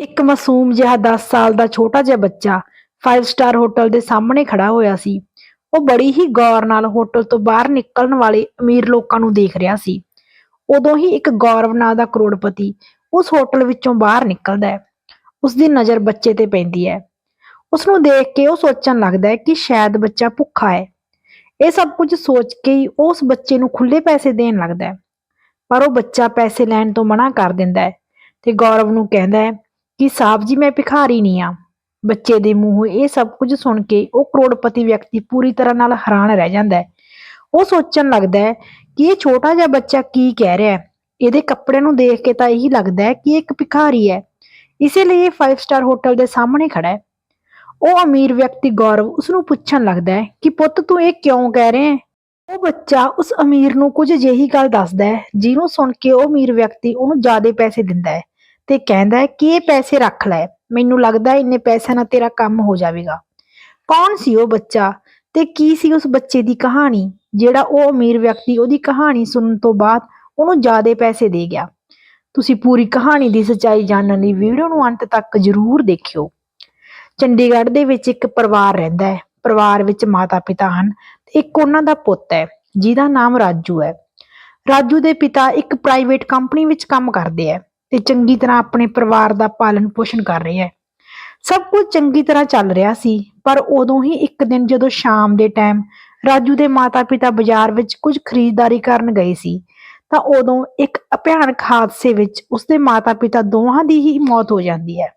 ਇੱਕ ਮਾਸੂਮ ਜਿਹਾ 10 ਸਾਲ ਦਾ ਛੋਟਾ ਜਿਹਾ ਬੱਚਾ 5 ਸਟਾਰ ਹੋਟਲ ਦੇ ਸਾਹਮਣੇ ਖੜਾ ਹੋਇਆ ਸੀ। ਉਹ ਬੜੀ ਹੀ ਗੌਰ ਨਾਲ ਹੋਟਲ ਤੋਂ ਬਾਹਰ ਨਿਕਲਣ ਵਾਲੇ ਅਮੀਰ ਲੋਕਾਂ ਨੂੰ ਦੇਖ ਰਿਹਾ ਸੀ। ਉਦੋਂ ਹੀ ਇੱਕ ਗੌਰਵ ਨਾਂ ਦਾ ਕਰੋੜਪਤੀ ਉਸ ਹੋਟਲ ਵਿੱਚੋਂ ਬਾਹਰ ਨਿਕਲਦਾ ਹੈ। ਉਸ ਦੀ ਨਜ਼ਰ ਬੱਚੇ ਤੇ ਪੈਂਦੀ ਹੈ। ਉਸ ਨੂੰ ਦੇਖ ਕੇ ਉਹ ਸੋਚਣ ਲੱਗਦਾ ਹੈ ਕਿ ਸ਼ਾਇਦ ਬੱਚਾ ਭੁੱਖਾ ਹੈ। ਇਹ ਸਭ ਕੁਝ ਸੋਚ ਕੇ ਹੀ ਉਸ ਬੱਚੇ ਨੂੰ ਖੁੱਲੇ ਪੈਸੇ ਦੇਣ ਲੱਗਦਾ ਹੈ। ਪਰ ਉਹ ਬੱਚਾ ਪੈਸੇ ਲੈਣ ਤੋਂ ਮਨਾ ਕਰ ਦਿੰਦਾ ਹੈ ਤੇ ਗੌਰਵ ਨੂੰ ਕਹਿੰਦਾ ਹੈ ਕਿ ਸਾਹਿਬ ਜੀ ਮੈਂ ਭਿਖਾਰੀ ਨਹੀਂ ਆ। ਬੱਚੇ ਦੇ ਮੂੰਹੋਂ ਇਹ ਸਭ ਕੁਝ ਸੁਣ ਕੇ ਉਹ ਕਰੋੜਪਤੀ ਵਿਅਕਤੀ ਪੂਰੀ ਤਰ੍ਹਾਂ ਨਾਲ ਹੈਰਾਨ ਰਹਿ ਜਾਂਦਾ ਹੈ। ਉਹ ਸੋਚਣ ਲੱਗਦਾ ਹੈ ਕਿ ਇਹ ਛੋਟਾ ਜਿਹਾ ਬੱਚਾ ਕੀ ਕਹਿ ਰਿਹਾ ਹੈ। ਇਹਦੇ ਕੱਪੜੇ ਨੂੰ ਦੇਖ ਕੇ ਤਾਂ ਇਹੀ ਲੱਗਦਾ ਹੈ ਕਿ ਇਹ ਇੱਕ ਭਿਖਾਰੀ ਹੈ। ਇਸੇ ਲਈ ਇਹ 5 ਸਟਾਰ ਹੋਟਲ ਦੇ ਸਾਹਮਣੇ ਖੜਾ ਹੈ। ਉਹ ਅਮੀਰ ਵਿਅਕਤੀ ਗੌਰਵ ਉਸ ਨੂੰ ਪੁੱਛਣ ਲੱਗਦਾ ਹੈ ਕਿ ਪੁੱਤ ਤੂੰ ਇਹ ਕਿਉਂ ਕਹਿ ਰਿਹਾ ਹੈ? ਉਹ ਬੱਚਾ ਉਸ ਅਮੀਰ ਨੂੰ ਕੁਝ ਅਜਿਹੀ ਗੱਲ ਦੱਸਦਾ ਹੈ, ਜਿਹਨੂੰ ਸੁਣ ਕੇ ਉਹ ਅਮੀਰ ਵਿਅਕਤੀ ਉਹਨੂੰ ਜ਼ਿਆਦਾ ਪੈਸੇ ਦਿੰਦਾ ਹੈ। ਤੇ ਕਹਿੰਦਾ ਹੈ ਕਿ ਇਹ ਪੈਸੇ ਰੱਖ ਲੈ, ਮੈਨੂੰ ਲੱਗਦਾ ਇੰਨੇ ਪੈਸਿਆਂ ਨਾਲ ਤੇਰਾ ਕੰਮ ਹੋ ਜਾਵੇਗਾ। ਕੌਣ ਸੀ ਉਹ ਬੱਚਾ ਤੇ ਕੀ ਸੀ ਉਸ ਬੱਚੇ ਦੀ ਕਹਾਣੀ, ਜਿਹੜਾ ਉਹ ਅਮੀਰ ਵਿਅਕਤੀ ਉਹਦੀ ਕਹਾਣੀ ਸੁਣਨ ਤੋਂ ਬਾਅਦ ਉਹਨੂੰ ਜ਼ਿਆਦਾ ਪੈਸੇ ਦੇ ਗਿਆ। ਤੁਸੀਂ ਪੂਰੀ ਕਹਾਣੀ ਦੀ ਸੱਚਾਈ ਜਾਣਨ ਲਈ ਵੀਡੀਓ ਨੂੰ ਅੰਤ ਤੱਕ ਜ਼ਰੂਰ ਦੇਖਿਓ। ਚੰਡੀਗੜ੍ਹ ਦੇ ਵਿੱਚ ਇੱਕ ਪਰਿਵਾਰ ਰਹਿੰਦਾ ਹੈ। ਪਰਿਵਾਰ ਵਿੱਚ ਮਾਤਾ-ਪਿਤਾ ਹਨ ਤੇ ਇੱਕ ਉਹਨਾਂ ਦਾ ਪੁੱਤ ਹੈ, ਜਿਹਦਾ ਨਾਮ ਰਾਜੂ ਹੈ। ਰਾਜੂ ਦੇ ਪਿਤਾ ਇੱਕ ਪ੍ਰਾਈਵੇਟ ਕੰਪਨੀ ਵਿੱਚ ਕੰਮ ਕਰਦੇ ਹੈ। ਤੇ ਚੰਗੀ ਤਰ੍ਹਾਂ ਆਪਣੇ ਪਰਿਵਾਰ ਦਾ ਪਾਲਣ ਪੋਸ਼ਣ ਕਰ ਰਿਹਾ ਹੈ। ਸਭ ਕੁਝ ਚੰਗੀ ਤਰ੍ਹਾਂ ਚੱਲ ਰਿਹਾ ਸੀ, ਪਰ ਉਦੋਂ ਹੀ ਇੱਕ ਦਿਨ ਜਦੋਂ ਸ਼ਾਮ ਦੇ ਟਾਈਮ ਰਾਜੂ ਦੇ ਮਾਤਾ-ਪਿਤਾ ਬਾਜ਼ਾਰ ਵਿੱਚ ਕੁਝ ਖਰੀਦਦਾਰੀ ਕਰਨ ਗਏ ਸੀ, ਤਾਂ ਉਦੋਂ ਇੱਕ ਭਿਆਨਕ ਹਾਦਸੇ ਵਿੱਚ ਉਸਦੇ ਮਾਤਾ-ਪਿਤਾ ਦੋਹਾਂ ਦੀ ਹੀ ਮੌਤ ਹੋ ਜਾਂਦੀ ਹੈ।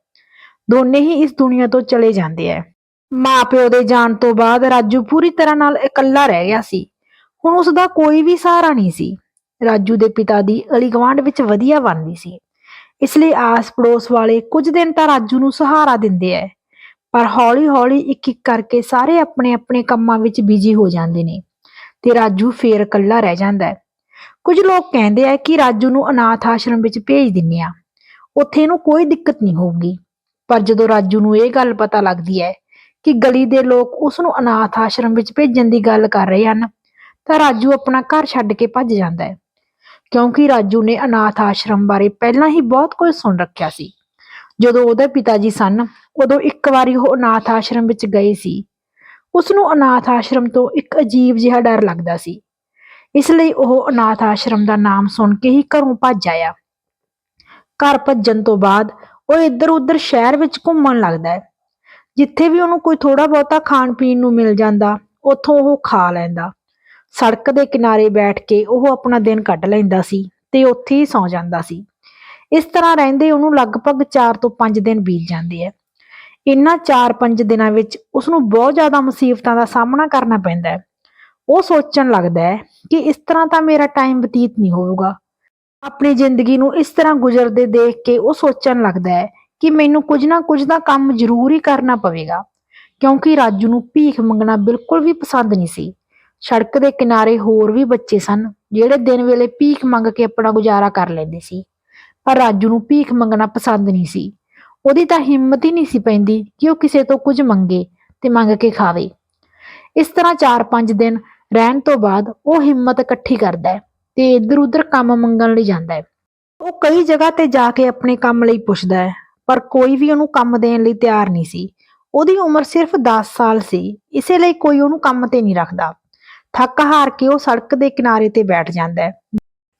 ਦੋਨੇ ਹੀ ਇਸ ਦੁਨੀਆ ਤੋਂ ਚਲੇ ਜਾਂਦੇ ਹੈ। ਮਾਪਿਓ ਦੇ ਜਾਣ ਤੋਂ ਬਾਅਦ ਰਾਜੂ ਪੂਰੀ ਤਰ੍ਹਾਂ ਨਾਲ ਇਕੱਲਾ ਰਹਿ ਗਿਆ ਸੀ। ਹੁਣ ਉਸ ਦਾ ਕੋਈ ਵੀ ਸਹਾਰਾ ਨਹੀਂ ਸੀ। ਰਾਜੂ ਦੇ ਪਿਤਾ ਦੀ ਅਲੀ ਗਵਾਂਢ ਵਿੱਚ ਵਧੀਆ ਬਣਦੀ ਸੀ। ਇਸ ਲਈ ਆਸ ਪੜੋਸ ਵਾਲੇ ਕੁਝ ਦਿਨ ਤਾਂ ਰਾਜੂ ਨੂੰ ਸਹਾਰਾ ਦਿੰਦੇ ਐ। ਪਰ ਹੌਲੀ-ਹੌਲੀ ਇੱਕ-ਇੱਕ ਕਰਕੇ ਸਾਰੇ ਆਪਣੇ-ਆਪਣੇ ਕੰਮਾਂ ਵਿੱਚ ਬਿਜ਼ੀ ਹੋ ਜਾਂਦੇ ਨੇ ਤੇ ਰਾਜੂ ਫੇਰ ਇਕੱਲਾ ਰਹਿ ਜਾਂਦਾ ਹੈ ਕੁਝ ਲੋਕ ਕਹਿੰਦੇ ਆ ਕਿ ਰਾਜੂ ਨੂੰ ਅਨਾਥ ਆਸ਼ਰਮ ਵਿੱਚ ਭੇਜ ਦਿੰਨੇ ਆ। ਉੱਥੇ ਇਹਨੂੰ ਕੋਈ ਦਿੱਕਤ ਨਹੀਂ ਹੋਊਗੀ। ਪਰ ਜਦੋਂ ਰਾਜੂ ਨੂੰ ਇਹ ਗੱਲ ਪਤਾ ਲੱਗਦੀ ਹੈ ਕਿ ਗਲੀ ਦੇ ਲੋਕ ਉਸ ਨੂੰ ਅਨਾਥ ਆਸ਼ਰਮ ਵਿੱਚ ਭੇਜਣ ਦੀ ਗੱਲ ਕਰ ਰਹੇ ਹਨ, ਤਾਂ ਰਾਜੂ ਆਪਣਾ ਘਰ ਛੱਡ ਕੇ ਭੱਜ ਜਾਂਦਾ ਹੈ ਕਿਉਂਕਿ ਰਾਜੂ ਨੇ ਅਨਾਥ ਆਸ਼ਰਮ ਬਾਰੇ ਪਹਿਲਾਂ ਹੀ ਬਹੁਤ ਕੁਝ ਸੁਣ ਰੱਖਿਆ ਸੀ। ਜਦੋਂ ਉਹਦੇ ਪਿਤਾ ਜੀ ਸਨ, ਉਦੋਂ ਇੱਕ ਵਾਰੀ ਉਹ ਅਨਾਥ ਆਸ਼ਰਮ ਵਿੱਚ ਗਏ ਸੀ। ਉਸ ਨੂੰ ਅਨਾਥ ਆਸ਼ਰਮ ਤੋਂ ਇੱਕ ਅਜੀਬ ਜਿਹਾ ਡਰ ਲੱਗਦਾ ਸੀ। ਇਸ ਲਈ ਉਹ ਅਨਾਥ ਆਸ਼ਰਮ ਦਾ ਨਾਮ ਸੁਣ ਕੇ ਹੀ ਘਰੋਂ ਭੱਜ ਆਇਆ। ਘਰ ਭੱਜਣ ਤੋਂ ਬਾਅਦ ਉਹ ਇੱਧਰ ਉੱਧਰ ਸ਼ਹਿਰ ਵਿੱਚ ਘੁੰਮਣ ਲੱਗਦਾ ਹੈ। ਜਿੱਥੇ ਵੀ ਉਹਨੂੰ ਕੋਈ ਥੋੜਾ ਬਹੁਤਾ ਖਾਣ ਪੀਣ ਨੂੰ ਮਿਲ ਜਾਂਦਾ, ਉੱਥੋਂ ਉਹ ਖਾ ਲੈਂਦਾ। ਸੜਕ ਦੇ ਕਿਨਾਰੇ ਬੈਠ ਕੇ ਉਹ ਆਪਣਾ ਦਿਨ ਕੱਢ ਲੈਂਦਾ ਸੀ ਤੇ ਉੱਥੇ ਹੀ ਸੌਂ ਜਾਂਦਾ ਸੀ। ਇਸ ਤਰ੍ਹਾਂ ਰਹਿੰਦੇ ਉਹਨੂੰ ਲਗਭਗ 4 ਤੋਂ 5 ਦਿਨ ਬੀਤ ਜਾਂਦੇ ਆ। ਇਨ੍ਹਾਂ 4-5 ਦਿਨਾਂ ਵਿੱਚ ਉਸ ਨੂੰ ਬਹੁਤ ਜ਼ਿਆਦਾ ਮੁਸੀਬਤਾਂ ਦਾ ਸਾਹਮਣਾ ਕਰਨਾ ਪੈਂਦਾ ਹੈ। ਉਹ ਸੋਚਣ ਲੱਗਦਾ ਹੈ ਕਿ ਇਸ ਤਰ੍ਹਾਂ ਤਾਂ ਮੇਰਾ ਟਾਈਮ ਬਤੀਤ ਨਹੀਂ ਹੋਊਗਾ। ਆਪਣੀ ਜ਼ਿੰਦਗੀ ਨੂੰ ਇਸ ਤਰ੍ਹਾਂ ਗੁਜ਼ਰਦੇ ਦੇਖ ਕੇ ਉਹ ਸੋਚਣ ਲੱਗਦਾ ਹੈ ਕਿ ਮੈਨੂੰ ਕੁਝ ਨਾ ਕੁਝ ਦਾ ਕੰਮ ਜ਼ਰੂਰ ਹੀ ਕਰਨਾ ਪਵੇਗਾ, ਕਿਉਂਕਿ ਰਾਜੂ ਨੂੰ ਭੀਖ ਮੰਗਣਾ ਬਿਲਕੁਲ ਵੀ ਪਸੰਦ ਨਹੀਂ ਸੀ। ਸੜਕ ਦੇ ਕਿਨਾਰੇ ਹੋਰ ਵੀ ਬੱਚੇ ਸਨ, ਜਿਹੜੇ ਦਿਨ ਵੇਲੇ ਭੀਖ ਮੰਗ ਕੇ ਆਪਣਾ ਗੁਜ਼ਾਰਾ ਕਰ ਲੈਂਦੇ ਸੀ। ਪਰ ਰਾਜੂ ਨੂੰ ਭੀਖ ਮੰਗਣਾ ਪਸੰਦ ਨਹੀਂ ਸੀ। ਉਹਦੀ ਤਾਂ ਹਿੰਮਤ ਹੀ ਨਹੀਂ ਸੀ ਪੈਂਦੀ ਕਿ ਉਹ ਕਿਸੇ ਤੋਂ ਕੁਝ ਮੰਗੇ ਤੇ ਮੰਗ ਕੇ ਖਾਵੇ। ਇਸ ਤਰ੍ਹਾਂ 4-5 ਦਿਨ ਰਹਿਣ ਤੋਂ ਬਾਅਦ ਉਹ ਹਿੰਮਤ ਇਕੱਠੀ ਕਰਦਾ ਹੈ ਤੇ ਇੱਧਰ ਉੱਧਰ ਕੰਮ ਮੰਗਣ ਲਈ ਜਾਂਦਾ ਹੈ। ਉਹ ਕਈ ਜਗ੍ਹਾ ਤੇ ਜਾ ਕੇ ਆਪਣੇ ਕੰਮ ਲਈ ਪੁੱਛਦਾ ਹੈ, ਪਰ ਕੋਈ ਵੀ ਉਹਨੂੰ ਕੰਮ ਦੇਣ ਲਈ ਤਿਆਰ ਨਹੀਂ ਸੀ। ਉਹਦੀ ਉਮਰ ਸਿਰਫ 10 ਸਾਲ ਸੀ, ਇਸੇ ਲਈ ਕੋਈ ਉਹਨੂੰ ਕੰਮ ਤੇ ਨਹੀਂ ਰੱਖਦਾ। ਥੱਕ ਹਾਰ ਕੇ ਉਹ ਸੜਕ ਦੇ ਕਿਨਾਰੇ ਤੇ ਬੈਠ ਜਾਂਦਾ ਹੈ।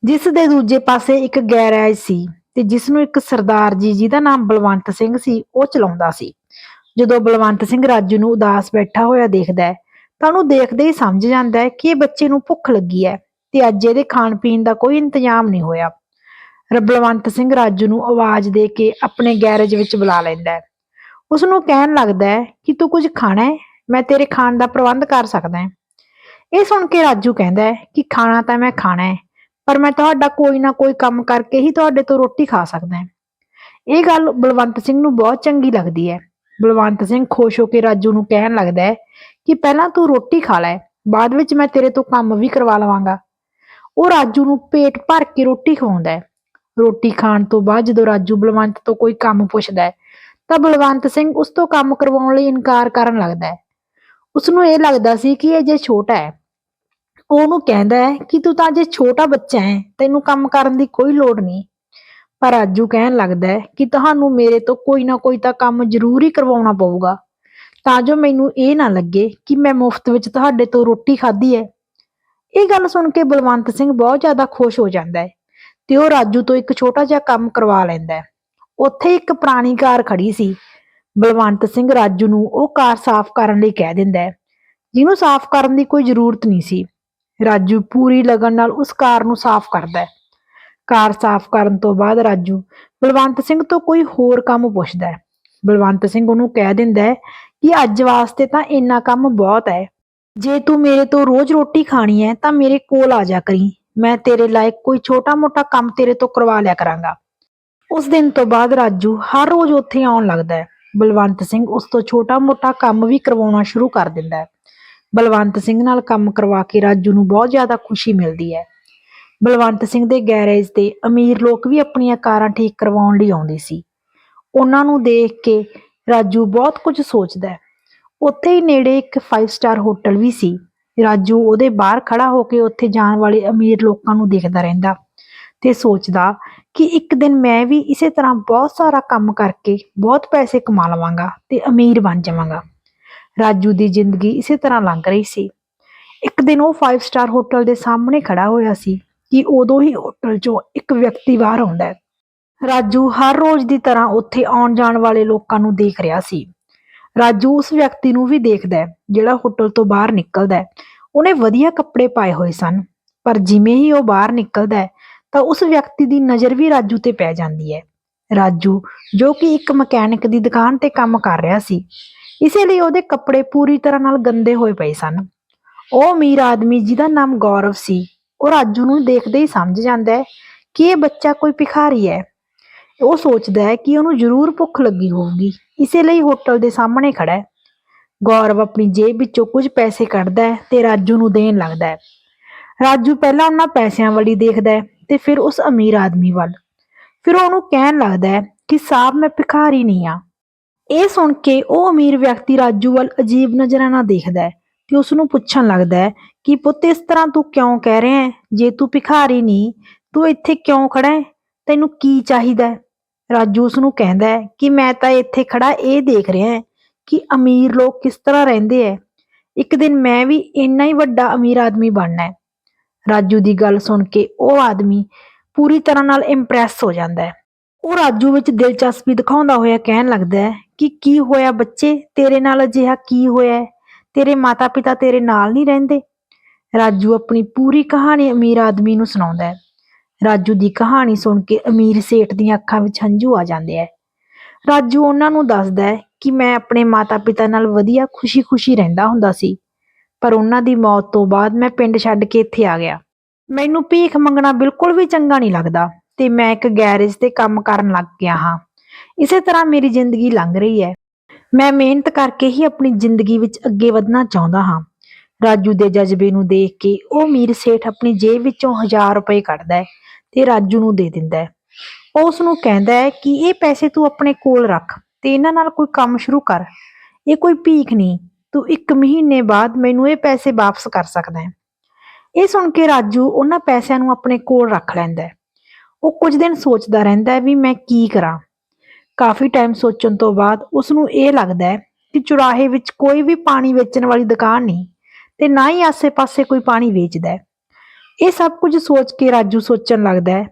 ਜਿਸ ਦੇ ਦੂਜੇ ਪਾਸੇ ਇੱਕ ਗੈਰੇਜ ਸੀ ਤੇ ਜਿਸ ਨੂੰ ਇੱਕ ਸਰਦਾਰ ਜੀ, ਜਿਹਦਾ ਨਾਮ ਬਲਵੰਤ ਸਿੰਘ ਸੀ, ਉਹ ਚਲਾਉਂਦਾ ਸੀ। ਜਦੋਂ ਬਲਵੰਤ ਸਿੰਘ ਰਾਜੂ ਨੂੰ ਉਦਾਸ ਬੈਠਾ ਹੋਇਆ ਦੇਖਦਾ ਹੈ, ਤਾਂ ਉਹਨੂੰ ਦੇਖਦੇ ਹੀ ਸਮਝ ਜਾਂਦਾ ਹੈ ਕਿ ਇਹ ਬੱਚੇ ਨੂੰ ਭੁੱਖ ਲੱਗੀ ਹੈ ਤੇ ਅੱਜ ਇਹਦੇ ਖਾਣ ਪੀਣ ਦਾ ਕੋਈ ਇੰਤਜ਼ਾਮ ਨਹੀਂ ਹੋਇਆ। ਬਲਵੰਤ ਸਿੰਘ ਰਾਜੂ ਨੂੰ ਆਵਾਜ਼ ਦੇ ਕੇ ਆਪਣੇ ਗੈਰੇਜ ਵਿੱਚ ਬੁਲਾ ਲੈਂਦਾ ਹੈ। ਉਸ ਨੂੰ ਕਹਿਣ ਲੱਗਦਾ ਹੈ ਕਿ ਤੂੰ ਕੁਝ ਖਾਣਾ ਹੈ? ਮੈਂ ਤੇਰੇ ਖਾਣ ਦਾ ਪ੍ਰਬੰਧ ਕਰ ਸਕਦਾ ਹਾਂ। ਇਹ ਸੁਣ ਕੇ ਰਾਜੂ ਕਹਿੰਦਾ ਹੈ ਕਿ ਖਾਣਾ ਤਾਂ ਮੈਂ ਖਾਣਾ ਹੈ, ਪਰ ਮੈਂ ਤੁਹਾਡਾ ਕੋਈ ਨਾ ਕੋਈ ਕੰਮ ਕਰਕੇ ਹੀ ਤੁਹਾਡੇ ਤੋਂ ਰੋਟੀ ਖਾ ਸਕਦਾ ਹਾਂ। ਇਹ ਗੱਲ ਬਲਵੰਤ ਸਿੰਘ ਨੂੰ ਬਹੁਤ ਚੰਗੀ ਲੱਗਦੀ ਹੈ। ਬਲਵੰਤ ਸਿੰਘ ਖੁਸ਼ ਹੋ ਕੇ ਰਾਜੂ ਨੂੰ ਕਹਿਣ ਲੱਗਦਾ ਹੈ ਕਿ ਪਹਿਲਾਂ ਤੂੰ ਰੋਟੀ ਖਾ ਲੈ, ਬਾਅਦ ਵਿੱਚ ਮੈਂ ਤੇਰੇ ਤੋਂ ਕੰਮ ਵੀ ਕਰਵਾ ਲਵਾਂਗਾ। ਉਹ ਰਾਜੂ ਨੂੰ ਪੇਟ ਭਰ ਕੇ ਰੋਟੀ ਖਵਾਉਂਦਾ ਹੈ। ਰੋਟੀ ਖਾਣ ਤੋਂ ਬਾਅਦ ਜਦੋਂ ਰਾਜੂ ਬਲਵੰਤ ਤੋਂ ਕੋਈ ਕੰਮ ਪੁੱਛਦਾ ਹੈ, ਤਾਂ ਬਲਵੰਤ ਸਿੰਘ ਉਸ ਤੋਂ ਕੰਮ ਕਰਵਾਉਣ ਲਈ ਇਨਕਾਰ ਕਰਨ ਲੱਗਦਾ ਹੈ। ਉਸ ਨੂੰ ਇਹ ਲੱਗਦਾ ਸੀ ਕਿ ਇਹ ਜੇ ਛੋਟਾ ਹੈ। ਉਹ ਉਹਨੂੰ ਕਹਿੰਦਾ ਹੈ ਕਿ ਤੂੰ ਤਾਂ ਜੇ ਛੋਟਾ ਬੱਚਾ ਹੈ, ਤੈਨੂੰ ਕੰਮ ਕਰਨ ਦੀ ਕੋਈ ਲੋੜ ਨਹੀਂ। ਪਰ ਰਾਜੂ ਕਹਿਣ ਲੱਗਦਾ ਹੈ ਕਿ ਤੁਹਾਨੂੰ ਮੇਰੇ ਤੋਂ ਕੋਈ ਨਾ ਕੋਈ ਤਾਂ ਕੰਮ ਜ਼ਰੂਰ ਹੀ ਕਰਵਾਉਣਾ ਪਊਗਾ। ਤਾਂ ਜੋ ਮੈਨੂੰ ਇਹ ਨਾ ਲੱਗੇ ਕਿ ਮੈਂ ਮੁਫਤ ਵਿੱਚ ਤੁਹਾਡੇ ਤੋਂ ਰੋਟੀ ਖਾਧੀ ਹੈ। ਇਹ ਗੱਲ ਸੁਣ ਕੇ ਬਲਵੰਤ ਸਿੰਘ ਬਹੁਤ ਜ਼ਿਆਦਾ ਖੁਸ਼ ਹੋ ਜਾਂਦਾ ਹੈ ਤੇ ਉਹ ਰਾਜੂ ਤੋਂ ਇੱਕ ਛੋਟਾ ਜਿਹਾ ਕੰਮ ਕਰਵਾ ਲੈਂਦਾ ਹੈ। ਉੱਥੇ ਇੱਕ ਪੁਰਾਣੀ ਕਾਰ ਖੜੀ ਸੀ। ਬਲਵੰਤ ਸਿੰਘ ਰਾਜੂ ਨੂੰ ਉਹ ਕਾਰ ਸਾਫ਼ ਕਰਨ ਲਈ ਕਹਿ ਦਿੰਦਾ ਹੈ, ਜਿਹਨੂੰ ਸਾਫ਼ ਕਰਨ ਦੀ ਕੋਈ ਜ਼ਰੂਰਤ ਨਹੀਂ ਸੀ। ਰਾਜੂ ਪੂਰੀ ਲਗਨ ਨਾਲ ਉਸ ਕਾਰ ਨੂੰ ਸਾਫ਼ ਕਰਦਾ ਹੈ। ਕਾਰ ਸਾਫ਼ ਕਰਨ ਤੋਂ ਬਾਅਦ ਰਾਜੂ ਬਲਵੰਤ ਸਿੰਘ ਤੋਂ ਕੋਈ ਹੋਰ ਕੰਮ ਪੁੱਛਦਾ ਹੈ। ਬਲਵੰਤ ਸਿੰਘ ਉਹਨੂੰ ਕਹਿ ਦਿੰਦਾ ਹੈ ਕਿ ਅੱਜ ਵਾਸਤੇ ਤਾਂ ਇੰਨਾ ਕੰਮ ਬਹੁਤ ਹੈ। ਜੇ ਤੂੰ ਮੇਰੇ ਤੋਂ ਰੋਜ਼ ਰੋਟੀ ਖਾਣੀ ਹੈ ਤਾਂ ਮੇਰੇ ਕੋਲ ਆ ਜਾ ਕਰੀ। ਮੈਂ ਤੇਰੇ ਲਾਇਕ ਕੋਈ ਛੋਟਾ-ਮੋਟਾ ਕੰਮ ਤੇਰੇ ਤੋਂ ਕਰਵਾ ਲਿਆ ਕਰਾਂਗਾ। ਉਸ ਦਿਨ ਤੋਂ ਬਾਅਦ ਰਾਜੂ ਹਰ ਰੋਜ਼ ਉੱਥੇ ਆਉਣ ਲੱਗਦਾ ਹੈ। ਬਲਵੰਤ ਸਿੰਘ ਉਸ ਤੋਂ ਛੋਟਾ-ਮੋਟਾ ਕੰਮ ਵੀ ਕਰਵਾਉਣਾ ਸ਼ੁਰੂ ਕਰ ਦਿੰਦਾ ਹੈ। ਬਲਵੰਤ ਸਿੰਘ ਨਾਲ ਕੰਮ ਕਰਵਾ ਕੇ ਰਾਜੂ ਨੂੰ ਬਹੁਤ ਜ਼ਿਆਦਾ ਖੁਸ਼ੀ ਮਿਲਦੀ ਹੈ। ਬਲਵੰਤ ਸਿੰਘ ਦੇ ਗੈਰੇਜ ਤੇ ਅਮੀਰ ਲੋਕ ਵੀ ਆਪਣੀਆਂ ਕਾਰਾਂ ਠੀਕ ਕਰਵਾਉਣ ਲਈ ਆਉਂਦੇ ਸੀ। ਉਹਨਾਂ ਨੂੰ ਦੇਖ ਕੇ ਰਾਜੂ ਬਹੁਤ ਕੁਝ ਸੋਚਦਾ ਹੈ। ਉੱਥੇ ਹੀ ਨੇੜੇ ਇੱਕ 5 ਸਟਾਰ ਹੋਟਲ ਵੀ ਸੀ। ਰਾਜੂ ਉਹਦੇ ਬਾਹਰ ਖੜਾ ਹੋ ਕੇ ਉੱਥੇ ਜਾਣ ਵਾਲੇ ਅਮੀਰ ਲੋਕਾਂ ਨੂੰ ਦੇਖਦਾ ਰਹਿੰਦਾ ਤੇ ਸੋਚਦਾ ਕਿ ਇੱਕ ਦਿਨ ਮੈਂ ਵੀ ਇਸੇ ਤਰ੍ਹਾਂ ਬਹੁਤ ਸਾਰਾ ਕੰਮ ਕਰਕੇ ਬਹੁਤ ਪੈਸੇ ਕਮਾ ਲਵਾਂਗਾ ਤੇ ਅਮੀਰ ਬਣ ਜਾਵਾਂਗਾ। ਰਾਜੂ ਦੀ ਜ਼ਿੰਦਗੀ ਇਸੇ ਤਰ੍ਹਾਂ ਲੰਘ ਰਹੀ ਸੀ। ਇੱਕ ਦਿਨ ਉਹ 5 ਸਟਾਰ ਹੋਟਲ ਦੇ ਸਾਹਮਣੇ ਖੜਾ ਹੋਇਆ ਸੀ ਕਿ ਉਦੋਂ ਹੀ ਹੋਟਲ 'ਚੋਂ ਇੱਕ ਵਿਅਕਤੀ ਬਾਹਰ ਆਉਂਦਾ ਹੈ। ਰਾਜੂ ਹਰ ਰੋਜ਼ ਦੀ ਤਰ੍ਹਾਂ ਉੱਥੇ ਆਉਣ ਜਾਣ ਵਾਲੇ ਲੋਕਾਂ ਨੂੰ ਦੇਖ ਰਿਹਾ ਸੀ। ਰਾਜੂ ਉਸ ਵਿਅਕਤੀ ਨੂੰ ਵੀ ਦੇਖਦਾ ਹੈ, ਜਿਹੜਾ ਹੋਟਲ ਤੋਂ ਬਾਹਰ ਨਿਕਲਦਾ ਹੈ। ਉਹਨੇ ਵਧੀਆ ਕੱਪੜੇ ਪਾਏ ਹੋਏ ਸਨ, ਪਰ ਜਿਵੇਂ ਹੀ ਉਹ ਬਾਹਰ ਨਿਕਲਦਾ ਹੈ, ਤਾਂ ਉਸ ਵਿਅਕਤੀ ਦੀ ਨਜ਼ਰ ਵੀ ਰਾਜੂ ਤੇ ਪੈ ਜਾਂਦੀ ਹੈ। ਰਾਜੂ, ਜੋ ਕਿ ਇੱਕ ਮਕੈਨਿਕ ਦੀ ਦੁਕਾਨ ਤੇ ਕੰਮ ਕਰ ਰਿਹਾ ਸੀ ਇਸੇ ਲਈ ਉਹਦੇ ਕੱਪੜੇ ਪੂਰੀ ਤਰ੍ਹਾਂ ਨਾਲ ਗੰਦੇ ਹੋਏ ਪਏ ਸਨ। ਉਹ ਅਮੀਰ ਆਦਮੀ ਜਿਹਦਾ ਨਾਮ ਗੌਰਵ ਸੀ, ਉਹ ਰਾਜੂ ਨੂੰ ਦੇਖਦੇ ਹੀ ਸਮਝ ਜਾਂਦਾ ਹੈ ਕਿ ਇਹ ਬੱਚਾ ਕੋਈ ਭਿਖਾਰੀ ਹੈ। ਉਹ ਸੋਚਦਾ ਹੈ ਕਿ ਉਹਨੂੰ ਜ਼ਰੂਰ ਭੁੱਖ ਲੱਗੀ ਹੋਊਗੀ, ਇਸੇ ਲਈ ਹੋਟਲ ਦੇ ਸਾਹਮਣੇ ਖੜਾ ਹੈ। ਗੌਰਵ ਆਪਣੀ ਜੇਬ ਵਿੱਚੋਂ ਕੁਝ ਪੈਸੇ ਕੱਢਦਾ ਹੈ ਤੇ ਰਾਜੂ ਨੂੰ ਦੇਣ ਲੱਗਦਾ ਹੈ। ਰਾਜੂ ਪਹਿਲਾਂ ਉਹਨਾਂ ਪੈਸਿਆਂ ਵਾਲੀ ਦੇਖਦਾ ਹੈ ਤੇ ਫਿਰ ਉਸ ਅਮੀਰ ਆਦਮੀ ਵੱਲ। ਫਿਰ ਉਹਨੂੰ ਕਹਿਣ ਲੱਗਦਾ ਹੈ ਕਿ ਸਾਹਿਬ ਮੈਂ ਭਿਖਾਰੀ ਨਹੀਂ ਆ ਇਹ ਸੁਣ ਕੇ ਉਹ ਅਮੀਰ ਵਿਅਕਤੀ ਰਾਜੂ ਵੱਲ ਅਜੀਬ ਨਜ਼ਰਾਂ ਨਾਲ ਦੇਖਦਾ ਹੈ ਤੇ ਉਸ ਨੂੰ ਪੁੱਛਣ ਲੱਗਦਾ ਹੈ ਕਿ ਪੁੱਤ ਇਸ ਤਰ੍ਹਾਂ ਤੂੰ ਕਿਉਂ ਕਹਿ ਰਿਹਾ ਹੈ? ਜੇ ਤੂੰ ਭਿਖਾਰੀ ਨਹੀਂ, ਤੂੰ ਇੱਥੇ ਕਿਉਂ ਖੜਾ ਹੈ? ਤੈਨੂੰ ਕੀ ਚਾਹੀਦਾ ਹੈ? ਰਾਜੂ ਉਸ ਨੂੰ ਕਹਿੰਦਾ ਹੈ ਕਿ ਮੈਂ ਤਾਂ ਇੱਥੇ ਖੜਾ ਇਹ ਦੇਖ ਰਿਹਾ ਹਾਂ ਕਿ ਅਮੀਰ ਲੋਕ ਕਿਸ ਤਰ੍ਹਾਂ ਰਹਿੰਦੇ ਐ ਇੱਕ ਦਿਨ ਮੈਂ ਵੀ ਇੰਨਾ ਹੀ ਵੱਡਾ ਅਮੀਰ ਆਦਮੀ ਬਣਨਾ ਹੈ। ਰਾਜੂ ਦੀ ਗੱਲ ਸੁਣ ਕੇ ਉਹ ਆਦਮੀ ਪੂਰੀ ਤਰ੍ਹਾਂ ਨਾਲ ਇੰਪ੍ਰੈਸ ਹੋ ਜਾਂਦਾ ਹੈ। ਉਹ ਰਾਜੂ ਵਿੱਚ ਦਿਲਚਸਪੀ ਦਿਖਾਉਂਦਾ ਹੋਇਆ ਕਹਿਣ ਲੱਗਦਾ ਹੈ ਕਿ ਕੀ ਹੋਇਆ ਬੱਚੇ? ਤੇਰੇ ਨਾਲ ਅਜਿਹਾ ਕੀ ਹੋਇਆ ਹੈ? ਤੇਰੇ ਮਾਤਾ-ਪਿਤਾ ਤੇਰੇ ਨਾਲ ਨਹੀਂ ਰਹਿੰਦੇ? ਰਾਜੂ ਆਪਣੀ ਪੂਰੀ ਕਹਾਣੀ ਅਮੀਰ ਆਦਮੀ ਨੂੰ ਸੁਣਾਉਂਦਾ ਹੈ। ਰਾਜੂ ਦੀ ਕਹਾਣੀ ਸੁਣ ਕੇ ਅਮੀਰ ਸੇਠ ਦੀਆਂ ਅੱਖਾਂ ਵਿੱਚ ਹੰਝੂ ਆ ਜਾਂਦੇ ਹੈ। ਰਾਜੂ ਉਹਨਾਂ ਨੂੰ ਦੱਸਦਾ ਹੈ ਕਿ ਮੈਂ ਆਪਣੇ ਮਾਤਾ-ਪਿਤਾ ਨਾਲ ਵਧੀਆ ਖੁਸ਼ੀ-ਖੁਸ਼ੀ ਰਹਿੰਦਾ ਹੁੰਦਾ ਸੀ, ਪਰ ਉਹਨਾਂ ਦੀ ਮੌਤ ਤੋਂ ਬਾਅਦ ਮੈਂ ਪਿੰਡ ਛੱਡ ਕੇ ਇੱਥੇ ਆ ਗਿਆ। ਮੈਨੂੰ ਭੀਖ ਮੰਗਣਾ ਬਿਲਕੁਲ ਵੀ ਚੰਗਾ ਨਹੀਂ ਲੱਗਦਾ ਤੇ ਮੈਂ ਇੱਕ ਗੈਰੇਜ ਤੇ ਕੰਮ ਕਰਨ ਲੱਗ ਗਿਆ ਹਾਂ। ਇਸੇ ਤਰ੍ਹਾਂ ਮੇਰੀ ਜ਼ਿੰਦਗੀ ਲੰਘ ਰਹੀ ਹੈ। ਮੈਂ ਮਿਹਨਤ ਕਰਕੇ ਹੀ ਆਪਣੀ ਜ਼ਿੰਦਗੀ ਵਿੱਚ ਅੱਗੇ ਵਧਣਾ ਚਾਹੁੰਦਾ ਹਾਂ। ਰਾਜੂ ਦੇ ਜਜ਼ਬੇ ਨੂੰ ਦੇਖ ਕੇ ਉਹ ਮੀਰ ਸੇਠ ਆਪਣੀ ਜੇਬ ਵਿੱਚੋਂ 1000 ਰੁਪਏ ਕੱਢਦਾ ਹੈ ਤੇ ਰਾਜੂ ਨੂੰ ਦੇ ਦਿੰਦਾ ਹੈ। ਉਹ ਉਸ ਨੂੰ ਕਹਿੰਦਾ ਹੈ ਕਿ ਇਹ ਪੈਸੇ ਤੂੰ ਆਪਣੇ ਕੋਲ ਰੱਖ ਤੇ ਇਹਨਾਂ ਨਾਲ ਕੋਈ ਕੰਮ ਸ਼ੁਰੂ ਕਰ। ਇਹ ਕੋਈ ਭੀਖ ਨਹੀਂ। ਤੂੰ ਇੱਕ ਮਹੀਨੇ ਬਾਅਦ ਮੈਨੂੰ ਇਹ ਪੈਸੇ ਵਾਪਸ ਕਰ ਸਕਦਾ ਹੈ। ਇਹ ਸੁਣ ਕੇ ਰਾਜੂ ਉਹਨਾਂ ਪੈਸਿਆਂ ਨੂੰ ਆਪਣੇ ਕੋਲ ਰੱਖ ਲੈਂਦਾ ਹੈ। ਉਹ ਕੁਝ ਦਿਨ ਸੋਚਦਾ ਰਹਿੰਦਾ ਹੈ ਵੀ ਮੈਂ ਕੀ ਕਰਾਂ। ਕਾਫੀ ਟਾਈਮ ਸੋਚਣ ਤੋਂ ਬਾਅਦ ਉਸ ਨੂੰ ਇਹ ਲੱਗਦਾ ਹੈ ਕਿ ਚੁਰਾਹੇ ਵਿੱਚ ਕੋਈ ਵੀ ਪਾਣੀ ਵੇਚਣ ਵਾਲੀ ਦੁਕਾਨ ਨਹੀਂ ਤੇ ਨਾ ਹੀ ਆਸੇ-ਪਾਸੇ ਕੋਈ ਪਾਣੀ ਵੇਚਦਾ ਹੈ। ਇਹ ਸਭ ਕੁਝ ਸੋਚ ਕੇ ਰਾਜੂ ਸੋਚਣ ਲੱਗਦਾ ਹੈ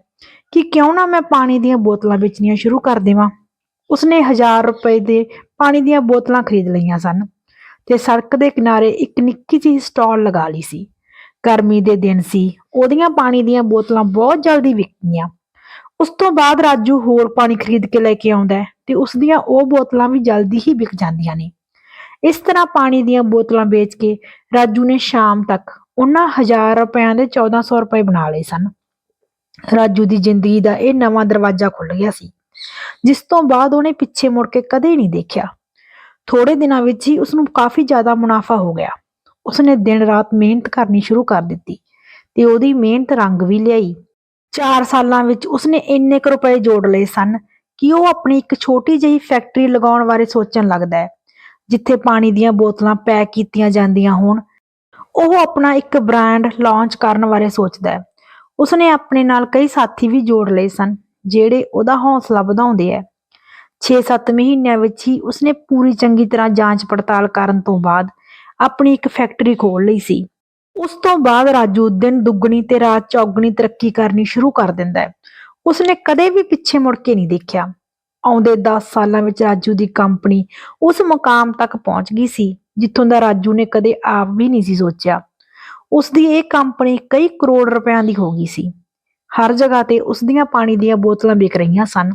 ਕਿ ਕਿਉਂ ਨਾ ਮੈਂ ਪਾਣੀ ਦੀਆਂ ਬੋਤਲਾਂ ਵੇਚਣੀਆਂ ਸ਼ੁਰੂ ਕਰ ਦੇਵਾਂ। ਉਸਨੇ 1000 ਰੁਪਏ ਦੇ ਪਾਣੀ ਦੀਆਂ ਬੋਤਲਾਂ ਖਰੀਦ ਲਈਆਂ ਸਨ ਤੇ ਸੜਕ ਦੇ ਕਿਨਾਰੇ ਇੱਕ ਨਿੱਕੀ ਜਿਹੀ ਸਟਾਲ ਲਗਾ ਲਈ ਸੀ। ਗਰਮੀ ਦੇ ਦਿਨ ਸੀ, ਉਹਦੀਆਂ ਪਾਣੀ ਦੀਆਂ ਬੋਤਲਾਂ ਬਹੁਤ ਜਲਦੀ ਵਿਕ ਗਈਆਂ। ਉਸ ਤੋਂ ਬਾਅਦ ਰਾਜੂ ਹੋਰ ਪਾਣੀ ਖਰੀਦ ਕੇ ਲੈ ਕੇ ਆਉਂਦਾ ਹੈ ਤੇ ਉਸ ਦੀਆਂ ਉਹ ਬੋਤਲਾਂ ਵੀ ਜਲਦੀ ਹੀ ਵਿਕ ਜਾਂਦੀਆਂ ਨੇ। ਇਸ ਤਰ੍ਹਾਂ ਪਾਣੀ ਦੀਆਂ ਬੋਤਲਾਂ ਵੇਚ ਕੇ ਰਾਜੂ ਨੇ ਸ਼ਾਮ ਤੱਕ ਉਹਨਾਂ 1000 ਰੁਪਇਆਂ ਦੇ 1400 ਰੁਪਏ ਬਣਾ ਲਏ ਸਨ। ਰਾਜੂ ਦੀ ਜ਼ਿੰਦਗੀ ਦਾ ਇਹ ਨਵਾਂ ਦਰਵਾਜ਼ਾ ਖੁੱਲ ਗਿਆ ਸੀ, ਜਿਸ ਤੋਂ ਬਾਅਦ ਉਹਨੇ ਪਿੱਛੇ ਮੁੜ ਕੇ ਕਦੇ ਨਹੀਂ ਦੇਖਿਆ। ਥੋੜੇ ਦਿਨਾਂ ਵਿੱਚ ਹੀ ਉਸ ਨੂੰ ਕਾਫੀ ਜ਼ਿਆਦਾ ਮੁਨਾਫਾ ਹੋ ਗਿਆ। ਉਸਨੇ ਦਿਨ ਰਾਤ ਮਿਹਨਤ ਕਰਨੀ ਸ਼ੁਰੂ ਕਰ ਦਿੱਤੀ ਤੇ ਉਹਦੀ ਮਿਹਨਤ ਰੰਗ ਵੀ ਲਿਆਈ। 4 ਸਾਲਾਂ ਵਿੱਚ ਉਸਨੇ ਇੰਨੇ ਕੁ ਰੁਪਏ ਜੋੜ ਲਏ ਸਨ ਕਿ ਉਹ ਆਪਣੀ ਇੱਕ ਛੋਟੀ ਜਿਹੀ ਫੈਕਟਰੀ ਲਗਾਉਣ ਬਾਰੇ ਸੋਚਣ ਲੱਗਦਾ ਹੈ, ਜਿੱਥੇ ਪਾਣੀ ਦੀਆਂ ਬੋਤਲਾਂ ਪੈਕ ਕੀਤੀਆਂ ਜਾਂਦੀਆਂ ਹੋਣ। ਉਹ ਆਪਣਾ ਇੱਕ ਬ੍ਰਾਂਡ ਲਾਂਚ ਕਰਨ ਬਾਰੇ ਸੋਚਦਾ ਹੈ। ਉਸਨੇ ਆਪਣੇ ਨਾਲ ਕਈ ਸਾਥੀ ਵੀ ਜੋੜ ਲਏ ਸਨ, ਜਿਹੜੇ ਉਹਦਾ ਹੌਸਲਾ ਵਧਾਉਂਦੇ ਹੈ। 6-7 ਮਹੀਨਿਆਂ ਵਿੱਚ ਹੀ ਉਸਨੇ ਪੂਰੀ ਚੰਗੀ ਤਰ੍ਹਾਂ ਜਾਂਚ ਪੜਤਾਲ ਕਰਨ ਤੋਂ ਬਾਅਦ ਆਪਣੀ ਇੱਕ ਫੈਕਟਰੀ ਖੋਲ ਲਈ ਸੀ। ਉਸ ਤੋਂ ਬਾਅਦ ਰਾਜੂ ਦਿਨ ਦੁੱਗਣੀ ਤੇ ਰਾਤ ਚੌਗਣੀ ਤਰੱਕੀ ਕਰਨੀ ਸ਼ੁਰੂ ਕਰ ਦਿੰਦਾ ਹੈ। ਉਸਨੇ ਕਦੇ ਵੀ ਪਿੱਛੇ ਮੁੜ ਕੇ ਨਹੀਂ ਦੇਖਿਆ। ਆਉਂਦੇ 10 ਸਾਲਾਂ ਵਿੱਚ ਰਾਜੂ ਦੀ ਕੰਪਨੀ ਉਸ ਮੁਕਾਮ ਤੱਕ ਪਹੁੰਚ ਗਈ ਸੀ, ਜਿੱਥੋਂ ਦਾ ਰਾਜੂ ਨੇ ਕਦੇ ਆਪ ਵੀ ਨਹੀਂ ਸੀ ਸੋਚਿਆ। ਉਸ ਦੀ ਇਹ ਕੰਪਨੀ ਕਈ ਕਰੋੜ ਰੁਪਇਆਂ ਦੀ ਹੋ ਗਈ ਸੀ। ਹਰ ਜਗ੍ਹਾ ਤੇ ਉਸ ਦੀਆਂ ਪਾਣੀ ਦੀਆਂ ਬੋਤਲਾਂ ਵਿਕ ਰਹੀਆਂ ਸਨ।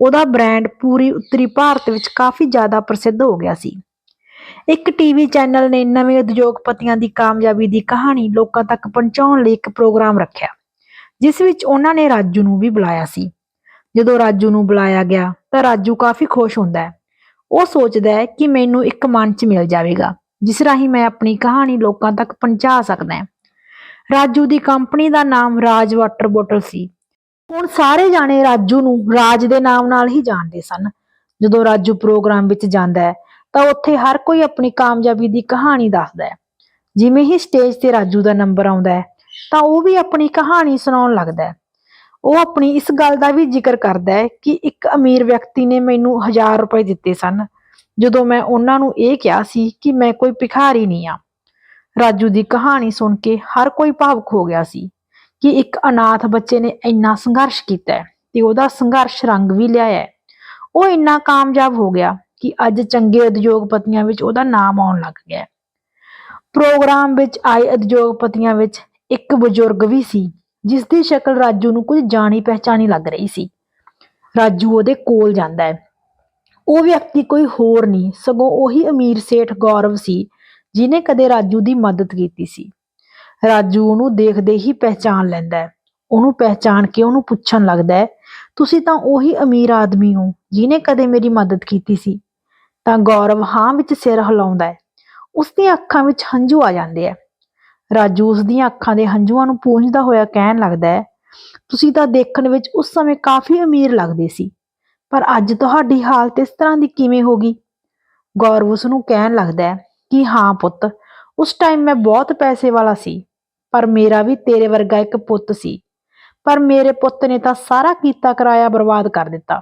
ਉਹਦਾ ਬ੍ਰਾਂਡ ਪੂਰੀ ਉੱਤਰੀ ਭਾਰਤ ਵਿੱਚ ਕਾਫੀ ਜ਼ਿਆਦਾ ਪ੍ਰਸਿੱਧ ਹੋ ਗਿਆ ਸੀ। ਇੱਕ ਟੀਵੀ ਚੈਨਲ ਨੇ ਨਵੇਂ ਉਦਯੋਗਪਤੀਆਂ ਦੀ ਕਾਮਯਾਬੀ ਦੀ ਕਹਾਣੀ ਲੋਕਾਂ ਤੱਕ ਪਹੁੰਚਾਉਣ ਲਈ ਇੱਕ ਪ੍ਰੋਗਰਾਮ ਰੱਖਿਆ, ਜਿਸ ਵਿੱਚ ਉਹਨਾਂ ਨੇ ਰਾਜੂ ਨੂੰ ਵੀ ਬੁਲਾਇਆ ਸੀ। ਜਦੋਂ ਰਾਜੂ ਨੂੰ ਬੁਲਾਇਆ ਗਿਆ, ਤਾਂ ਰਾਜੂ ਕਾਫੀ ਖੁਸ਼ ਹੁੰਦਾ ਹੈ। ਉਹ ਸੋਚਦਾ ਹੈ ਕਿ ਮੈਨੂੰ ਇੱਕ ਮੰਚ ਮਿਲ ਜਾਵੇਗਾ, ਜਿਸ ਰਾਹੀਂ ਮੈਂ ਆਪਣੀ ਕਹਾਣੀ ਲੋਕਾਂ ਤੱਕ ਪਹੁੰਚਾ ਸਕਦਾ ਹਾਂ। ਰਾਜੂ ਦੀ ਕੰਪਨੀ ਦਾ ਨਾਮ ਰਾਜ ਵਾਟਰ ਬੋਟਲ ਸੀ। ਹੁਣ ਸਾਰੇ ਜਾਣੇ ਰਾਜੂ ਨੂੰ ਰਾਜ ਦੇ ਨਾਮ ਨਾਲ ਹੀ ਜਾਣਦੇ ਸਨ। ਜਦੋਂ ਰਾਜੂ ਪ੍ਰੋਗਰਾਮ ਵਿੱਚ ਜਾਂਦਾ ਹੈ ਤਾਂ ਉੱਥੇ ਹਰ ਕੋਈ ਆਪਣੀ ਕਾਮਯਾਬੀ ਦੀ ਕਹਾਣੀ ਦੱਸਦਾ ਹੈ। ਜਿਵੇਂ ਹੀ ਸਟੇਜ ਤੇ ਰਾਜੂ ਦਾ ਨੰਬਰ ਆਉਂਦਾ ਹੈ, ਤਾਂ ਉਹ ਵੀ ਆਪਣੀ ਕਹਾਣੀ ਸੁਣਾਉਣ ਲੱਗਦਾ ਹੈ। ਉਹ ਆਪਣੀ ਇਸ ਗੱਲ ਦਾ ਵੀ ਜ਼ਿਕਰ ਕਰਦਾ ਹੈ ਕਿ ਇੱਕ ਅਮੀਰ ਵਿਅਕਤੀ ਨੇ ਮੈਨੂੰ 1000 ਰੁਪਏ ਦਿੱਤੇ ਸਨ, ਜਦੋਂ ਮੈਂ ਉਹਨਾਂ ਨੂੰ ਇਹ ਕਿਹਾ ਸੀ ਕਿ ਮੈਂ ਕੋਈ ਭਿਖਾਰੀ ਨਹੀਂ ਆ ਰਾਜੂ ਦੀ ਕਹਾਣੀ ਸੁਣ ਕੇ ਹਰ ਕੋਈ ਭਾਵੁਕ ਹੋ ਗਿਆ ਸੀ ਕਿ ਇੱਕ ਅਨਾਥ ਬੱਚੇ ਨੇ ਇੰਨਾ ਸੰਘਰਸ਼ ਕੀਤਾ ਹੈ ਤੇ ਉਹਦਾ ਸੰਘਰਸ਼ ਰੰਗ ਵੀ ਲਿਆਇਆ ਹੈ। ਉਹ ਇੰਨਾ ਕਾਮਯਾਬ ਹੋ ਗਿਆ ਕਿ ਅੱਜ ਚੰਗੇ ਉਦਯੋਗਪਤੀਆਂ ਵਿੱਚ ਉਹਦਾ ਨਾਮ ਆਉਣ ਲੱਗ ਗਿਆ ਪ੍ਰੋਗਰਾਮ ਵਿੱਚ ਆਏ ਉਦਯੋਗਪਤੀਆਂ ਵਿੱਚ ਇੱਕ ਬਜ਼ੁਰਗ ਵੀ ਸੀ ਜਿਸ ਦੀ ਸ਼ਕਲ ਰਾਜੂ ਨੂੰ ਕੁਝ ਜਾਣੀ ਪਹਿਚਾਣੀ ਲੱਗ ਰਹੀ ਸੀ। ਰਾਜੂ ਉਹਦੇ ਕੋਲ ਜਾਂਦਾ ਹੈ। ਉਹ ਵਿਅਕਤੀ ਕੋਈ ਹੋਰ ਨਹੀਂ, ਸਗੋਂ ਉਹੀ ਅਮੀਰ ਸੇਠ ਗੌਰਵ ਸੀ ਜਿਨੇ ਕਦੇ ਰਾਜੂ ਦੀ ਮਦਦ ਕੀਤੀ ਸੀ। ਰਾਜੂ ਉਹਨੂੰ ਦੇਖਦੇ ਹੀ ਪਹਿਚਾਨ ਲੈਂਦਾ ਹੈ। ਉਹਨੂੰ ਪਹਿਚਾਨ ਕੇ ਉਹਨੂੰ ਪੁੱਛਣ ਲੱਗਦਾ ਹੈ, ਤੁਸੀਂ ਤਾਂ ਉਹੀ ਅਮੀਰ ਆਦਮੀ ਹੋ ਜਿਨੇ ਕਦੇ ਮੇਰੀ ਮਦਦ ਕੀਤੀ ਸੀ। ਤਾਂ ਗੌਰਵ ਹਾਂ ਵਿੱਚ ਸਿਰ ਹਿਲਾਉਂਦਾ ਹੈ। ਉਸ ਦੀਆਂ ਅੱਖਾਂ ਵਿੱਚ ਹੰਝੂ ਆ ਜਾਂਦੇ ਆ। ਰਾਜੂ ਉਸ ਦੀਆਂ ਅੱਖਾਂ ਦੇ ਹੰਝੂਆਂ ਨੂੰ ਪੂੰਝਦਾ ਹੋਇਆ ਕਹਿਣ ਲੱਗਦਾ ਹੈ, ਤੁਸੀਂ ਤਾਂ ਦੇਖਣ ਵਿੱਚ ਉਸ ਸਮੇਂ ਕਾਫੀ ਅਮੀਰ ਲੱਗਦੇ ਸੀ, ਪਰ ਅੱਜ ਤੁਹਾਡੀ ਹਾਲਤ ਇਸ ਤਰ੍ਹਾਂ ਦੀ ਕਿਵੇਂ ਹੋ ਗਈ? ਗੌਰਵ ਉਸ ਨੂੰ ਕਹਿਣ ਲੱਗਦਾ ਹੈ ਕਿ ਹਾਂ ਪੁੱਤ, ਉਸ ਟਾਈਮ ਮੈਂ ਬਹੁਤ ਪੈਸੇ ਵਾਲਾ ਸੀ, ਪਰ ਮੇਰਾ ਵੀ ਤੇਰੇ ਵਰਗਾ ਇੱਕ ਪੁੱਤ ਸੀ। ਪਰ ਮੇਰੇ ਪੁੱਤ ਨੇ ਤਾਂ ਸਾਰਾ ਕੀਤਾ ਕਰਾਇਆ ਬਰਬਾਦ ਕਰ ਦਿੱਤਾ।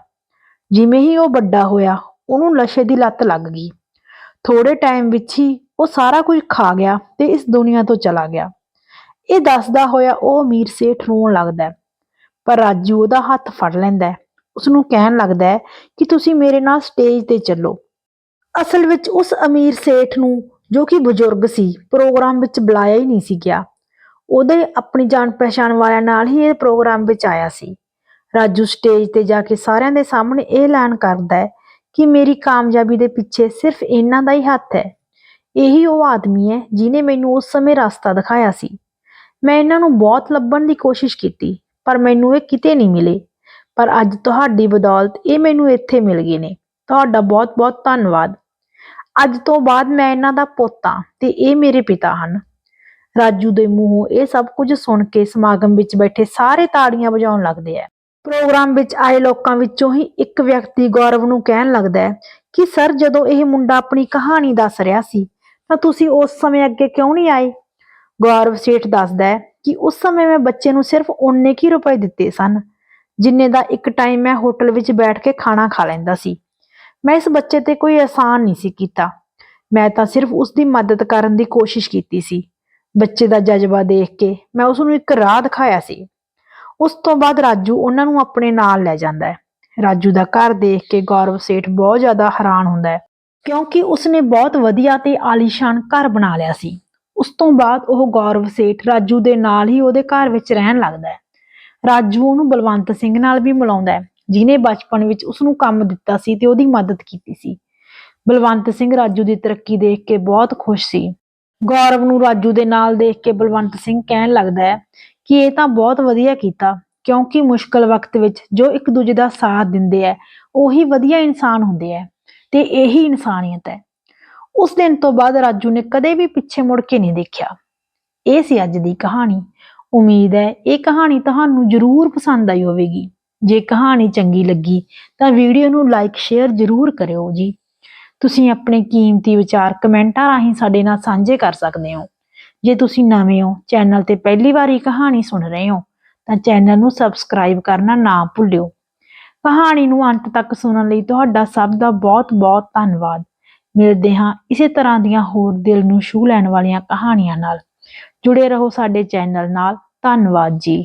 ਜਿਵੇਂ ਹੀ ਉਹ ਵੱਡਾ ਹੋਇਆ ਉਹਨੂੰ ਨਸ਼ੇ ਦੀ ਲੱਤ ਲੱਗ ਗਈ। ਥੋੜੇ ਟਾਈਮ ਵਿੱਚ ਹੀ ਉਹ ਸਾਰਾ ਕੁਝ ਖਾ ਗਿਆ ਤੇ ਇਸ ਦੁਨੀਆ ਤੋਂ ਚਲਾ ਗਿਆ। ਇਹ ਦੱਸਦਾ ਹੋਇਆ ਉਹ ਅਮੀਰ ਸੇਠ ਰੋਣ ਲੱਗਦਾ ਪਰ ਰਾਜੂ ਉਹਦਾ ਹੱਥ ਫੜ ਲੈਂਦਾ ਹੈ। ਉਸ ਨੂੰ ਕਹਿਣ ਲੱਗਦਾ ਹੈ ਕਿ ਤੁਸੀਂ ਮੇਰੇ ਨਾਲ ਸਟੇਜ ਤੇ ਚੱਲੋ। ਅਸਲ ਵਿੱਚ ਉਸ ਅਮੀਰ ਸੇਠ ਨੂੰ, ਜੋ ਕਿ ਬਜ਼ੁਰਗ ਸੀ ਪ੍ਰੋਗਰਾਮ ਵਿੱਚ ਬੁਲਾਇਆ ਹੀ ਨਹੀਂ ਸੀ ਗਿਆ। ਉਹਦੇ ਆਪਣੀ ਜਾਣ ਪਛਾਣ ਵਾਲਿਆਂ ਨਾਲ ਹੀ ਇਹ ਪ੍ਰੋਗਰਾਮ ਵਿੱਚ ਆਇਆ ਸੀ। ਰਾਜੂ ਸਟੇਜ ਤੇ ਜਾ ਕੇ ਸਾਰਿਆਂ ਦੇ ਸਾਹਮਣੇ ਇਹ ਐਲਾਨ ਕਰਦਾ ਹੈ ਕਿ ਮੇਰੀ ਕਾਮਯਾਬੀ ਦੇ ਪਿੱਛੇ ਸਿਰਫ ਇਹਨਾਂ ਦਾ ਹੀ ਹੱਥ ਹੈ। ਇਹੀ ਉਹ ਆਦਮੀ ਹੈ ਜਿਨੇ ਮੈਨੂੰ ਉਸ ਸਮੇਂ ਰਸਤਾ ਦਿਖਾਇਆ ਸੀ। ਮੈਂ ਇਹਨਾਂ ਨੂੰ ਬਹੁਤ ਲੱਭਣ ਦੀ ਕੋਸ਼ਿਸ਼ ਕੀਤੀ, ਪਰ ਮੈਨੂੰ ਇਹ ਕਿਤੇ ਨਹੀਂ ਮਿਲੇ। ਪਰ ਅੱਜ ਤੁਹਾਡੀ ਬਦੌਲਤ ਇਹ ਮੈਨੂੰ ਇੱਥੇ ਮਿਲ ਗਏ ਨੇ। ਤੁਹਾਡਾ ਬਹੁਤ-ਬਹੁਤ ਧੰਨਵਾਦ। ਅੱਜ ਤੋਂ ਬਾਅਦ ਮੈਂ ਇਹਨਾਂ ਦਾ ਪੋਤਾ ਹਾਂ ਤੇ ਇਹ ਮੇਰੇ ਪਿਤਾ ਹਨ। ਰਾਜੂ ਦੇ ਮੂੰਹੋਂ ਇਹ ਸਭ ਕੁਝ ਸੁਣ ਕੇ ਸਮਾਗਮ ਵਿੱਚ ਬੈਠੇ ਸਾਰੇ ਤਾੜੀਆਂ ਵਜਾਉਣ ਲੱਗਦੇ ਆ। ਪ੍ਰੋਗਰਾਮ ਵਿੱਚ ਆਏ ਲੋਕਾਂ ਵਿੱਚੋਂ ਹੀ ਇੱਕ ਵਿਅਕਤੀ ਗੌਰਵ ਨੂੰ ਕਹਿਣ ਲੱਗਦਾ ਹੈ ਕਿ, ਸਰ, ਜਦੋਂ ਇਹ ਮੁੰਡਾ ਆਪਣੀ ਕਹਾਣੀ ਦੱਸ ਰਿਹਾ ਸੀ, ਤਾਂ ਤੁਸੀਂ ਉਸ ਸਮੇਂ ਅੱਗੇ ਕਿਉਂ ਨਹੀਂ ਆਏ? ਗੌਰਵ ਸੇਠ ਦੱਸਦਾ ਹੈ ਕਿ, ਉਸ ਸਮੇਂ ਮੈਂ ਬੱਚੇ ਨੂੰ ਸਿਰਫ ਉਨੇ ਕੀ ਰੁਪਏ ਦਿੱਤੇ ਸਨ, ਜਿੰਨੇ ਦਾ ਇੱਕ ਟਾਈਮ ਮੈਂ ਹੋਟਲ ਵਿੱਚ ਬੈਠ ਕੇ ਖਾਣਾ ਖਾ ਲੈਂਦਾ ਸੀ। ਮੈਂ ਇਸ ਬੱਚੇ ਤੇ ਕੋਈ ਅਹਿਸਾਨ ਨਹੀਂ ਸੀ ਕੀਤਾ। ਮੈਂ ਤਾਂ ਸਿਰਫ ਉਸ ਦੀ ਮਦਦ ਕਰਨ ਦੀ ਕੋਸ਼ਿਸ਼ ਕੀਤੀ ਸੀ। ਬੱਚੇ ਦਾ ਜਜ਼ਬਾ ਦੇਖ ਕੇ ਮੈਂ ਉਸ ਨੂੰ ਇੱਕ ਰਾਹ ਦਿਖਾਇਆ ਸੀ। ਉਸ ਤੋਂ ਬਾਅਦ ਰਾਜੂ ਉਹਨਾਂ ਨੂੰ ਆਪਣੇ ਨਾਲ ਲੈ ਜਾਂਦਾ ਹੈ। ਰਾਜੂ ਦਾ ਘਰ ਦੇਖ ਕੇ ਗੌਰਵ ਸੇਠ ਬਹੁਤ ਜ਼ਿਆਦਾ ਹੈਰਾਨ ਹੁੰਦਾ ਹੈ, ਕਿਉਂਕਿ ਉਸਨੇ ਬਹੁਤ ਵਧੀਆ ਤੇ ਆਲੀਸ਼ਾਨ ਘਰ ਬਣਾ ਲਿਆ ਸੀ। ਉਸ ਤੋਂ ਬਾਅਦ ਉਹ ਗੌਰਵ ਸੇਠ ਰਾਜੂ ਦੇ ਨਾਲ ਹੀ ਉਹਦੇ ਘਰ ਵਿੱਚ ਰਹਿਣ ਲੱਗਦਾ ਹੈ। ਰਾਜੂ ਉਹਨੂੰ ਬਲਵੰਤ ਸਿੰਘ ਨਾਲ ਵੀ ਮਿਲਾਉਂਦਾ ਹੈ ਜਿਨੇ ਬਚਪਨ ਵਿੱਚ ਉਸ ਨੂੰ ਕੰਮ ਦਿੱਤਾ ਸੀ ਤੇ ਉਹਦੀ ਮਦਦ ਕੀਤੀ ਸੀ। ਬਲਵੰਤ ਸਿੰਘ ਰਾਜੂ ਦੀ ਤਰੱਕੀ ਦੇਖ ਕੇ ਬਹੁਤ ਖੁਸ਼ ਸੀ। ਗੌਰਵ ਨੂੰ ਰਾਜੂ ਦੇ ਨਾਲ ਦੇਖ ਕੇ ਬਲਵੰਤ ਸਿੰਘ ਕਹਿਣ ਲੱਗਦਾ ਹੈ ਕਿ ਇਹ ਤਾਂ ਬਹੁਤ ਵਧੀਆ ਕੀਤਾ, ਕਿਉਂਕਿ ਮੁਸ਼ਕਲ ਵਕਤ ਵਿੱਚ ਜੋ ਇੱਕ ਦੂਜੇ ਦਾ ਸਾਥ ਦਿੰਦੇ ਆ ਉਹੀ ਵਧੀਆ ਇਨਸਾਨ ਹੁੰਦੇ ਆ ਤੇ ਇਹੀ ਇਨਸਾਨੀਅਤ ਹੈ ਉਸ ਦਿਨ ਤੋਂ ਬਾਅਦ ਰਾਜੂ ਨੇ ਕਦੇ ਵੀ ਪਿੱਛੇ ਮੁੜ ਕੇ ਨਹੀਂ ਦੇਖਿਆ। ਇਹ ਸੀ ਅੱਜ ਦੀ ਕਹਾਣੀ। ਉਮੀਦ ਹੈ ਇਹ ਕਹਾਣੀ ਤੁਹਾਨੂੰ ਜ਼ਰੂਰ ਪਸੰਦ ਆਈ ਹੋਵੇਗੀ। ਜੇ ਕਹਾਣੀ ਚੰਗੀ ਲੱਗੀ, ਤਾਂ ਵੀਡੀਓ ਨੂੰ ਲਾਈਕ, ਸ਼ੇਅਰ ਜ਼ਰੂਰ ਕਰਿਓ ਜੀ। ਤੁਸੀਂ ਆਪਣੇ ਕੀਮਤੀ ਵਿਚਾਰ ਕਮੈਂਟਾਂ ਰਾਹੀਂ ਸਾਡੇ ਨਾਲ ਸਾਂਝੇ ਕਰ ਸਕਦੇ ਹੋ। ਜੇ ਤੁਸੀਂ ਨਵੇਂ ਹੋ ਚੈਨਲ ਤੇ ਪਹਿਲੀ ਵਾਰੀ ਕਹਾਣੀ ਸੁਣ ਰਹੇ ਹੋ, ਤਾਂ ਚੈਨਲ ਨੂੰ ਸਬਸਕ੍ਰਾਈਬ ਕਰਨਾ ਨਾ ਭੁੱਲਿਓ। ਕਹਾਣੀ ਨੂੰ ਅੰਤ ਤੱਕ ਸੁਣਨ ਲਈ ਤੁਹਾਡਾ ਸਭ ਦਾ ਬਹੁਤ-ਬਹੁਤ ਧੰਨਵਾਦ। ਮਿਲਦੇ ਹਾਂ ਇਸੇ ਤਰ੍ਹਾਂ ਦੀਆਂ ਹੋਰ ਦਿਲ ਨੂੰ ਛੂਹ ਲੈਣ ਵਾਲੀਆਂ ਕਹਾਣੀਆਂ ਨਾਲ। ਜੁੜੇ ਰਹੋ ਸਾਡੇ ਚੈਨਲ ਨਾਲ। ਧੰਨਵਾਦ ਜੀ।